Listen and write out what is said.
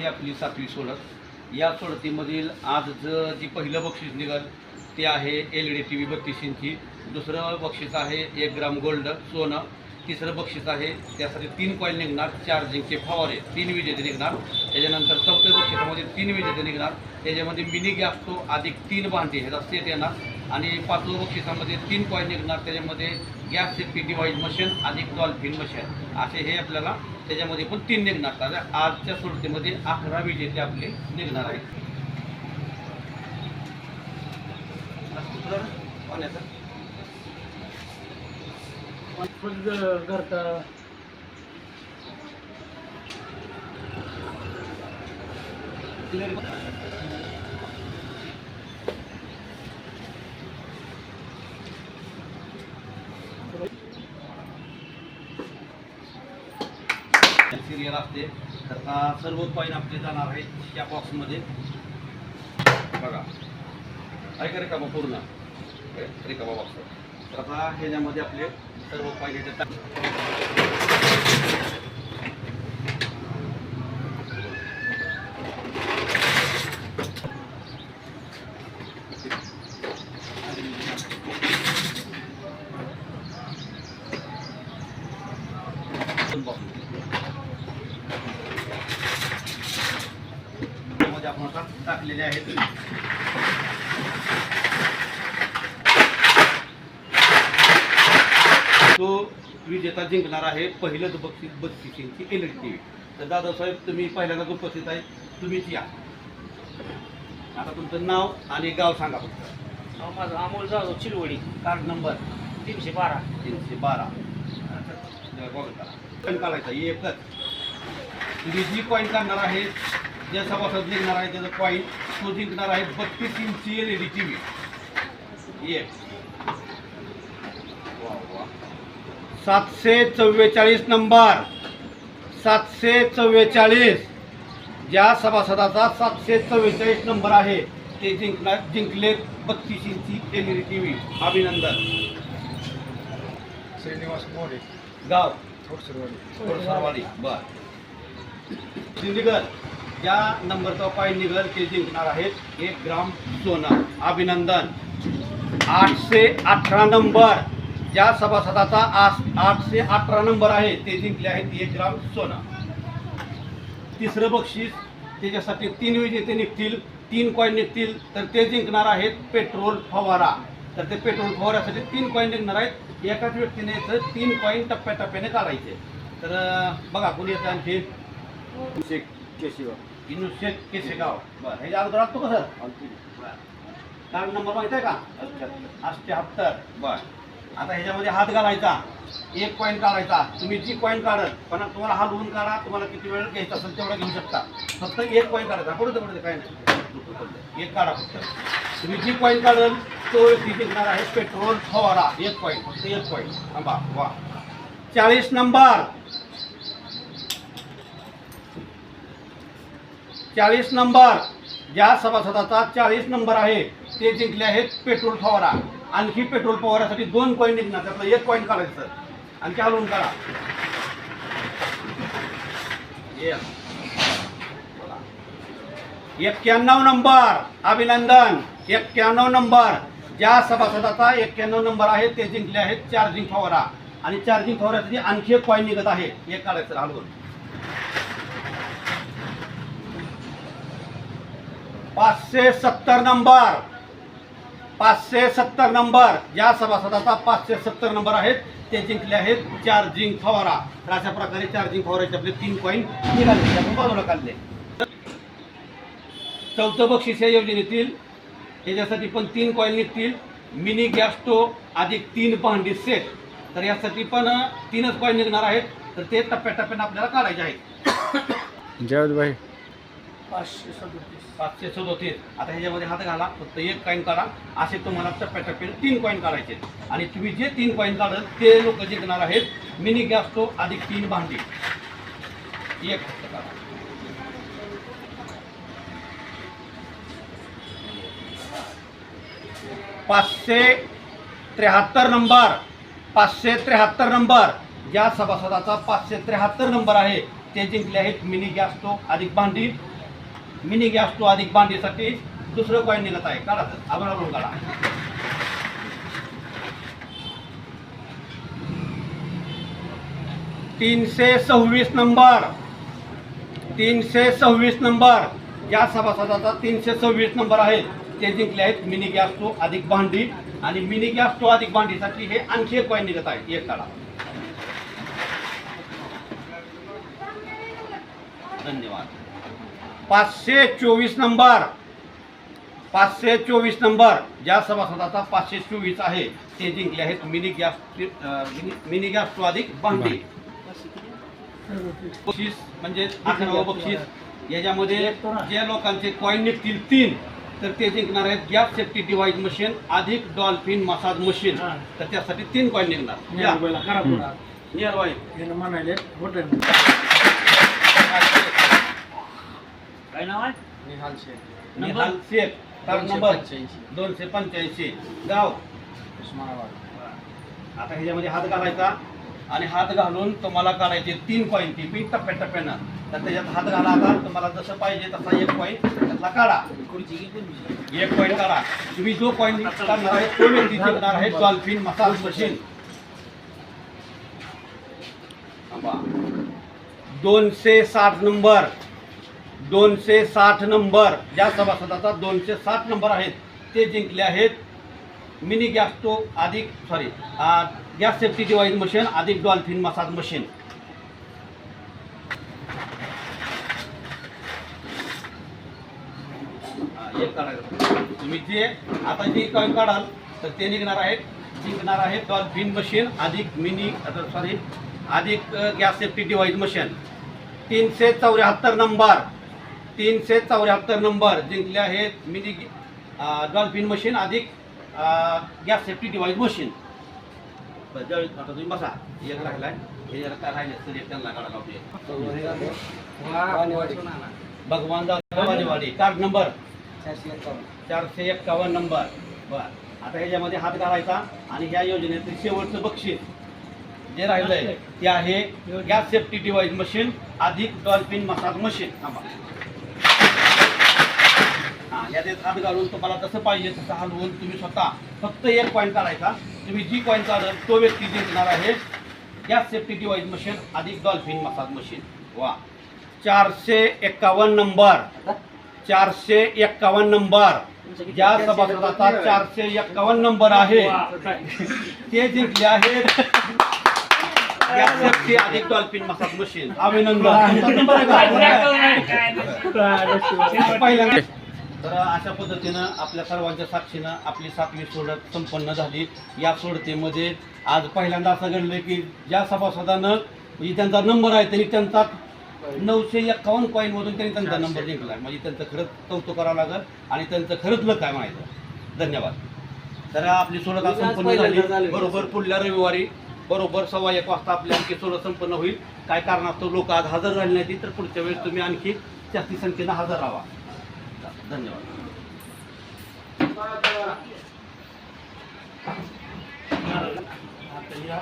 ही आपली सातवी सोडत. या सोडतीमधील आज जी पहिलं बक्षीस निघाल ते आहे L E D T V बत्तीस इंची. दुसरं बक्षीस आहे एक ग्राम गोल्ड सोनं. तिसरं बक्षीस आहे त्यासाठी तीन कॉईन निघणार चार्जिंगचे फवारे तीन विजेते निघणार. त्याच्यानंतर चौथ्या बक्षिसामध्ये तीन विजेते निघणार. त्याच्यामध्ये मिनी गॅस तो अधिक तीन भांडे ह्याचा सेट येणार. आणि पाचव्या बक्षिसामध्ये तीन कॉईन निघणार त्याच्यामध्ये गॅस सेफ्टी डिवाईस मशीन अधिक डॉल्फिन मशीन असे हे आपल्याला त्याच्यामध्ये पण तीन निघणार. तर आजच्या सोडतीमध्ये अकरा विजेते आपले निघणार आहेत. पाण्याचं घरचा क्लिअर असते. तर आता सर्व कॉईन आपले जाणार आहेत या बॉक्समध्ये बघा. ऐका रिकामा पूर्ण. रिकामा बॉक्स तर आता ह्याच्यामध्ये आपले सर्व कॉईन ह्याच्यात टाक- box. त्यामध्ये आपण आता टाकलेले आहेत. तो विजेता जिंकणार आहे पहिलंच बक्षीस बत्तीस इंची एल टी व्ही तर दादासाहेब तुम्ही पहिल्यांदाच उपस्थित आहे. तुम्हीच या. आता तुमचं नाव आणि गाव सांगा फक्त. अहो, माझं अमोल जाधव चिलवडी. Card number? तीनशे बारा. तीनशे बारा. कॉईन काढायचा एकच. तुम्ही जी कॉईन काढणार आहे. जे सभासद निघणार आहे त्याचं कॉईन तो जिंकणार आहे बत्तीस इंची L E D T V एक. सातशे चव्वेचाळीस नंबर. सातशे चव्वेचाळीस. ज्या सभासदाचा सातशे चव्वेचाळीस नंबर आहे ते जिंकणार जिंकले बत्तीस इंची L E D T V अभिनंदन. श्रीनिवास मोरे. गाव. थोडसरवाडी. सरवाडी बर. सिंदीकर या नंबरचा पाय निघल ते जिंकणार आहेत एक ग्राम सोनं. अभिनंदन. आठशे अठरा नंबर. ज्या सभासदाचा आस आठशे अठरा नंबर आहे ते जिंकले आहेत एक ग्राम सोनं. तिसरं बक्षीस त्याच्यासाठी तीन विजेते निघतील तीन कॉईन निघतील तर ते जिंकणार आहेत पेट्रोल फवारा. तर ते पेट्रोल फवाऱ्यासाठी तीन कॉईन निघणार आहेत. एकाच व्यक्तीने तर तीन कॉईन टप्प्याटप्प्याने काढायचे. तर बघा कोणी येतं आणखी? इनू शेख केसेगाव बरं ह्याच्या अगोदर असतो का सर? कार्ड नंबर माहिती आहे का? अठ्ठ्याहत्तर बर. आता ह्याच्यामध्ये हात घालायचा. एक कॉईन काढायचा. तुम्ही जी कॉईन काढत पण तुम्हाला हलवून काढा तुम्हाला किती वेळ घ्यायचा असेल तेवढा घेऊ शकता. फक्त एक कॉईन काढायचा. पडू पडते काय नाही. एक काढा फक्त. तुम्ही जी कॉईन काढल तो व्यक्ती जिंकणार आहे पेट्रोल फवारा. एक कॉईन फक्त एक कॉईन थांबा. वा. चाळीस नंबर. चाळीस नंबर. ज्या सभासदाचा चाळीस नंबर आहे ते जिंकले आहेत पेट्रोल फवारा. आणखी पेट्रोल फवारासाठी दोन कॉईन निघणार त्यातलं एक कॉईन काढायचं सर. आणखी हलवून काढा. एक्क्याण्णव नंबर अभिनंदन. एक्क्याण्णव नंबर. ज्या सभासदाचा एक्क्याण्णव नंबर आहे ते जिंकले आहेत चार्जिंग फवारा. आणि चार्जिंग फवाऱ्यासाठी आणखी एक कॉईन निघत आहे. एक काढायचं हलवून. पाचशे सत्तर नंबर. पाचशे सत्तर नंबर. या सभासदाचा पाचशे सत्तर नंबर आहेत. ते जिंकले आहेत चार्जिंग फवारा. तर अशा प्रकारे चार्जिंग फवाराचे आपले तीन कॉईन निघाले. आपण बाजूला काढले. चौथं बक्षीस या योजनेतील याच्यासाठी पण तीन कॉईन निघतील. मिनी गॅस स्टोव अधिक तीन भांडी सेट तर यासाठी पण तीनच कॉईन निघणार आहेत. तर ते टप्प्याटप्प्याने आपल्याला काढायचे आहेत. जयद भाई पाचशे सदोतीस. पाचशे सदोतीस. आता ह्याच्यामध्ये हात घाला फक्त एक कॉईन काढा. असे तुम्हाला टप्प्याटप्प्याने तीन कॉईन काढायचे आणि तुम्ही जे तीन कॉईन काढल ते लोक जिंकणार आहेत. मिनी गॅस स्टोव अधिक तीन भांडी. एक फक्त काढा. पाचशे त्र्याहत्तर नंबर. पाचशे त्र्याहत्तर नंबर. ज्या सभासदाचा पाचशे त्र्याहत्तर नंबर आहे. ते जिंकले आहेत मिनी गॅस स्टोव अधिक भांडी. मिनी गॅस तो अधिक बांधीसाठी दुसरं कॉईन निघत आहे. काढा सर आभार काढा. तीनशे सव्वीस नंबर. तीनशे सव्वीस नंबर. या सभासदाचा तीनशे सव्वीस नंबर आहे. ते जिंकले आहेत. मिनी गॅस तो अधिक भांडी. आणि मिनी गॅस तो अधिक भांडीसाठी हे आणखी एक कॉईन निघत आहे. एक काढा. धन्यवाद. पाचशे चोवीस नंबर पाचशे चोवीस नंबर ज्या सभासदाचा पाचशे चोवीस आहे ते जिंकले आहेत mini gas mini- mini gas तो अधिक भांडी बक्षीस म्हणजे बक्षीस याच्यामध्ये ज्या लोकांचे कॉईन निघतील तीन तर ते जिंकणार आहेत गॅस सेफ्टी डिवाइस मशीन अधिक डॉल्फिन मसाज मशीन. तर त्यासाठी तीन कॉईन निघणार या. करा पुढं. नियर बाई. यानं म्हणाले होतं काय नाव आहे निहाल शेख. निहाल शेख. दोनशे नंबर. पंच्याऐंशी. दोनशे पंच्याऐंशी. गाव? उस्मानाबाद. आता ह्याच्यामध्ये हात घालायचा आणि हात घालून तुम्हाला काढायचे तीन कॉईन ती बी टप्प्याटप्प्यानं. तर त्याच्यात हात घाला आता. तुम्हाला जसं पाहिजे तसा एक कॉईन त्यातला काढा. एक कॉईन काढा. तुम्ही जो कॉईन काढणार आहे तो व्यक्ती जिंकणार आहे डॉल्फिन मसाज मशीन. थांबा. दोनशे साठ नंबर. दोनशे साठ नंबर ज्या सभासदाचा दोनशे साठ नंबर आहेत ते जिंकले आहेत. मिनी गॅस तो अधिक sorry gas safety device machine अधिक डॉल्फिन मसाज मशीन एक काढायचं तुम्ही जे आता जे कॉईन काढाल तर ते निघणार आहेत. जिंकणार आहे डॉल्फिन मशीन अधिक मिनी सॉरी अधिक गॅस सेफ्टी डिवाईस मशीन तीनशे चौऱ्याहत्तर नंबर. तीनशे चौऱ्याहत्तर नंबर जिंकले आहेत मिनी डॉल्फिन मशीन अधिक गॅस सेफ्टी डिवाईस मशीन आता तुम्ही बसा एक राहिला हे काय राहिले तर एक त्यांना काढा लावते भगवान वाडी कार्ड नंबर. चारशे एकावन्न एक्कावन्न नंबर. बर आता ह्याच्यामध्ये हात घालायचा आणि ह्या योजनेतील शेवटचं बक्षीस जे राहिलंय ते आहे गॅस सेफ्टी डिवाईस मशीन अधिक डॉल्फिन मसाज मशीन थांबा. याच्यात हात घालून तुम्हाला जसं पाहिजे तसं हलवून तुम्ही स्वतः फक्त एक पॉईंट काढायचा. तुम्ही जी पॉईंट काढल तो व्यक्ती जिंकणार आहे गॅस सेफ्टी डिवाइस मशीन अधिक डॉल्फिन मसाज मशीन वा. चारशे एक्कावन्न नंबर चारशे एक्कावन्न नंबर ज्या सभासदाचा चारशे एक्कावन्न नंबर आहे. ते जिंकले आहेत. अधिक डॉल्फिन मसाज मशीन अभिनंदन? पहिल्यांदा. तर अशा पद्धतीनं आपल्या सर्वांच्या साक्षीनं आपली सातवी सोडत संपन्न झाली. या सोडतीमध्ये आज पहिल्यांदा असं घडलं की ज्या सभासदानं म्हणजे त्यांचा नंबर आहे त्यांनी त्यांचा नऊशे एक्कावन्न कॉईनमधून त्यांनी त्यांचा नंबर जिंकला म्हणजे त्यांचं खरंच कौतुक करावं लागेल आणि त्यांचं खरंच लक आहे माहिती धन्यवाद. तर आपली सोडत आज संपन्न झाली. बरोबर पुढल्या रविवारी बरोबर सव्वा एक वाजता आपली आणखी सोडत संपन्न होईल. काय कारणास्तव लोक आज हजर झाले नाही तर पुढच्या वेळेस तुम्ही आणखी जास्ती संख्येनं हजर राहा. धन्यवाद. आता या